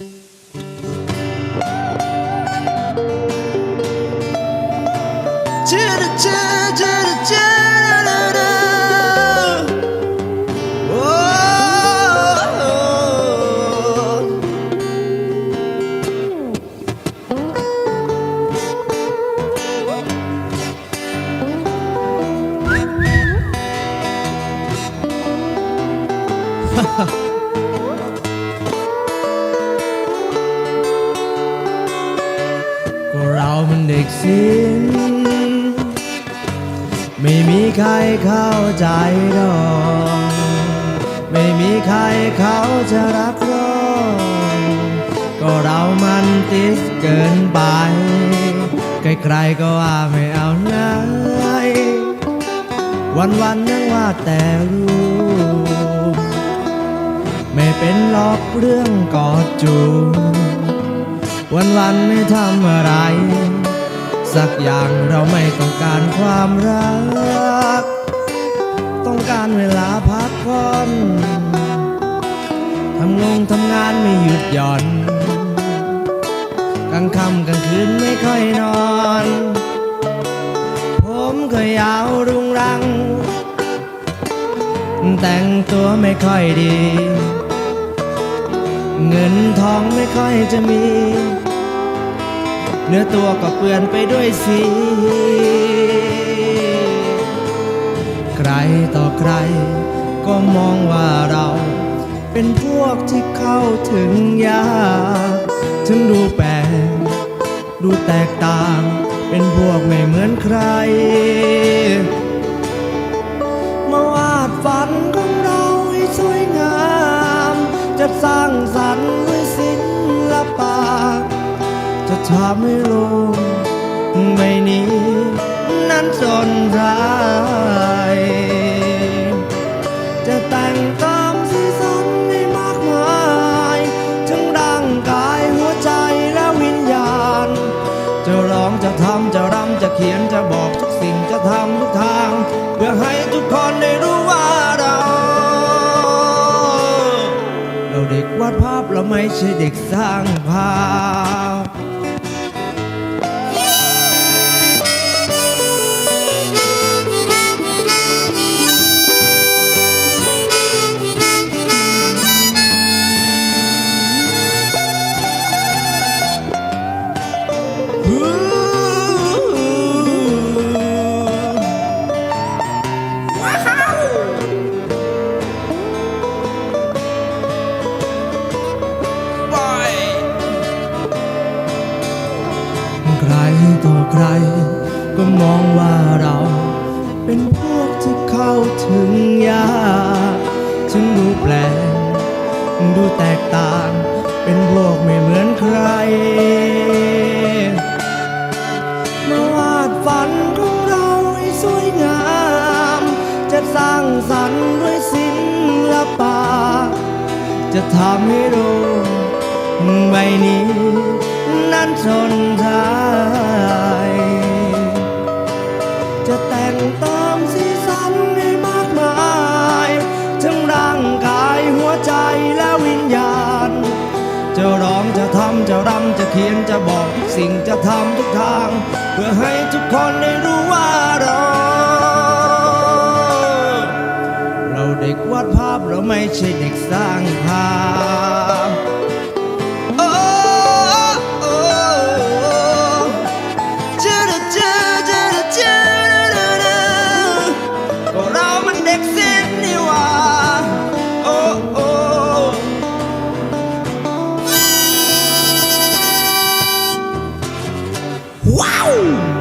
Ha ha. ก็เรามันเด็กสินไม่มีใครเข้าใจหรอก ไม่มีใครเขาจะรักหรอกก็เรามันติสเกินไป ใครๆก็ว่าไม่เอาไหนวันๆยังว่าแต่รู้ไม่เป็นหรอกเรื่องกอดจูบ วันวันไม่ทำอะไร สักอย่างเราไม่ต้องการความรัก ต้องการเวลาพักผ่อนทำงงทำงานไม่หยุดหย่อนกลางค่ำกลางคืนไม่ค่อยนอน ผมก็ยาวรุงรัง แต่งตัวไม่ค่อยดี เงินทองไม่ค่อยจะมี เนื้อตัวก็เปื้อนไปด้วยสี ใครต่อใครก็มองว่าเราเป็นพวกที่เข้าถึงยากถึงดูแปลกดูแตกต่าง เป็นพวกไม่เหมือนใคร มาวาดฝันข จะทำให้โลกใบนี้นั้นสนใจจะแต่งตามสีสันให้มากมายทั้งร่างกายหัวใจและวิญญาณ จะร้องจะทำจะรำจะเขียนจะบอกทุกสิ่งจะทำทุกทาง เพื่อให้ทุกคนได้รู้ว่าเรา เราเด็กวาดภาพเราไม่ใช่เด็กสร้างภาพ รต่อใคร ก็มองว่าเรา เป็นพวกที่เข้าถึงยากถึงดูแปลกดูแตกต่าง เป็นพวกไม่เหมือนใครมาวาดฝันของเราให้สวยงาม จะสร้างสรรค์ด้วยศิลปะจะทำให้โลกใบนี้ นั้นสนใจจะแต่งตามสีสันให้มากมายทั้งร่างกายหัวใจและวิญญาณ จะร้องจะทำจะรำจะเขียนจะบอกทุกสิ่งจะทำทุกทาง เพื่อให้ทุกคนได้รู้ว่าเราเราเด็กวาดภาพเราไม่ใช่เด็กสร้างภาพ Au!